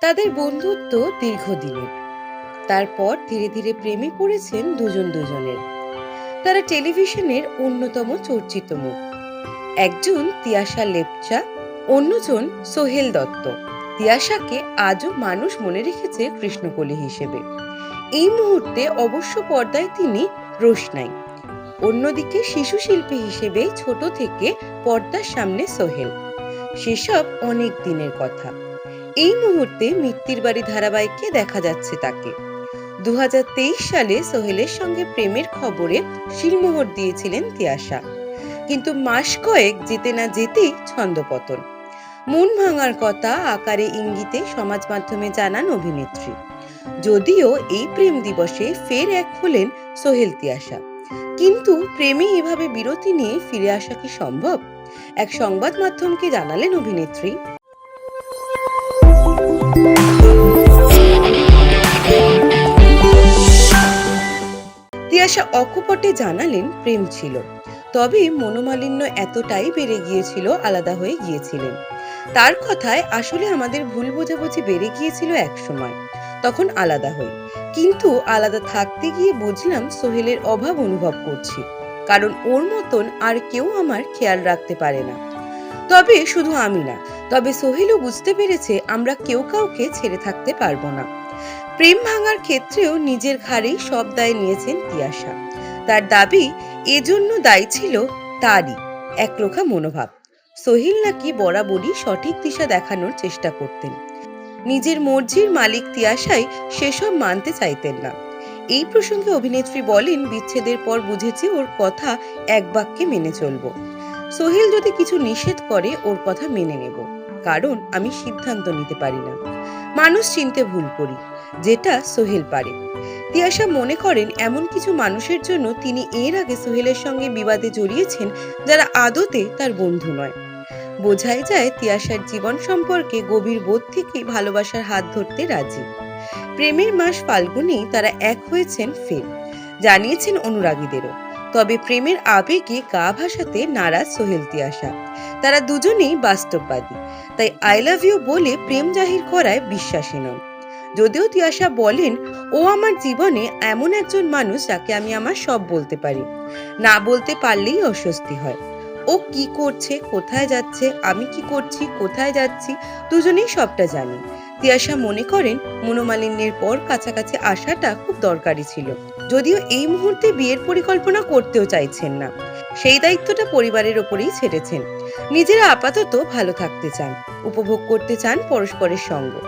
তাদের বন্ধুত্ব দীর্ঘদিনের। তারপর ধীরে ধীরে প্রেমে পড়েছেন দুজন দুজনের। তারা টেলিভিশনের অন্যতম চর্চিত মুখ। একজন তিয়াশা লেপচা, অন্যজন সোহেল দত্ত। তিয়াশাকে আজও মানুষ মনে রেখেছে কৃষ্ণকলি হিসেবে। এই মুহূর্তে অবশ্য পর্দায় তিনি রোশনাই। অন্যদিকে শিশু শিল্পী হিসেবে ছোট থেকে পর্দার সামনে সোহেল। সেসব অনেক দিনের কথা। এই মুহূর্তে মৃত্যুর বাড়ি ধারাবাহিকে দেখা যাচ্ছে তাকে। দু হাজার তেইশ সালে সোহেলের সঙ্গে প্রেমের খবরে শিলমোহর দিয়েছিলেন তিয়াশা। কিন্তু মাস কয়েক যেতে না যেতেই ছন্দপতন মন ভাঙার কথা আকারে ইঙ্গিতে সমাজ মাধ্যমে জানান অভিনেত্রী। যদিও এই প্রেম দিবসে ফের এক হলেন সোহেল তিয়াশা। কিন্তু প্রেমে এভাবে বিরতি নিয়ে ফিরে আসা কি সম্ভব? এক সংবাদ মাধ্যমকে জানালেন অভিনেত্রী। তিয়াশা অকপটে জানালেন প্রেম ছিল, তবে মনোমালিন্য এতটাই বেড়ে গিয়েছিল, আলাদা হয়ে গিয়েছিলেন। তার কথায় আসলে আমাদের ভুল বোঝাবুঝি বেড়ে গিয়েছিল এক সময়, তখন আলাদা হই। কিন্তু আলাদা থাকতে গিয়ে বুঝলাম সোহেলের অভাব অনুভব করছি, কারণ ওর মতন আর কেউ আমার খেয়াল রাখতে পারে না। তবে শুধু আমি না তবে সোহেলও বুঝতে পেরেছে আমরা কেউ কাউকে ছেড়ে থাকতে পারব না। প্রেম ভাঙার ক্ষেত্রেও নিজের ঘাড়েই সব দায় নিয়েছেন তিয়াশা তার দাবি, এজন্য দায়ী ছিল তারই একরোখা মনোভাব। সোহিল নাকি বরাবরই সঠিক দিশা দেখানোর চেষ্টা করতেন। নিজের মর্জির মালিক তিয়াশাই সেসব মানতে চাইতেন না। এই প্রসঙ্গে অভিনেত্রী বলেন, বিচ্ছেদের পর বুঝেছি ওর কথা এক বাক্যে মেনে চলবো। সোহেল যদি কিছু নিষেধ করে, ওর কথা মেনে নেব। কারণ আমি সিদ্ধান্ত নিতে পারি না। মানুষ চিনতে ভুল করি, যেটা সোহেল পারে। তিয়াশা মনে করেন, এমন কিছু মানুষের জন্য তিনি এর আগে সোহেলের সঙ্গে বিবাদে জড়িয়েছেন, যারা আদতে তার বন্ধু নয়। বোঝাই যায়, তিয়াশার জীবন সম্পর্কে গভীর বোধ থেকেই ভালোবাসার হাত ধরতে রাজি। প্রেমের মাস ফাল্গুনেই তারা এক হয়েছেন ফের। জানিয়েছেন অনুরাগীদেরও। তবে প্রেমের আবেগে গা ভাসাতে নারাজ সোহেল তিয়াশা তারা দুজনেই বাস্তববাদী। তাই আই লাভ ইউ বলে প্রেম জাহির করায় বিশ্বাসী নন। যদিও তিয়াশা বলেন, ও আমার জীবনে এমন একজন মানুষ যাকে আমি আমার সব বলতে পারি। না বলতে পারলেই অস্বস্তি হয়। ও কি করছে, কোথায় যাচ্ছে, আমি কি করছি, কোথায় যাচ্ছি, দুজনেই সবটা জানি। তিয়াশা মনে করেন, মনোমালিন্যের পর কাছাকাছি আসাটা খুব দরকারি ছিল। যদিও এই মুহূর্তে বিয়ের পরিকল্পনা করতেও চাইছেন না। সেই দায়িত্বটা পরিবারের ওপরেই ছেড়েছেন। নিজেরা আপাতত ভালো থাকতে চান, উপভোগ করতে চান পরস্পরের সঙ্গ।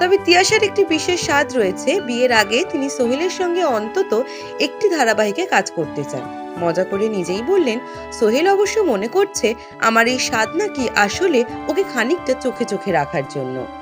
তবে তিয়াশার একটি বিশেষ স্বাদ রয়েছে, বিয়ের আগে তিনি সোহেলের সঙ্গে অন্তত একটি ধারাবাহিকে কাজ করতে চান। মজা করে নিজেই বললেন, সোহেল অবশ্য মনে করছে, আমার এই স্বাদ নাকি আসলে ওকে খানিকটা চোখে চোখে রাখার জন্য।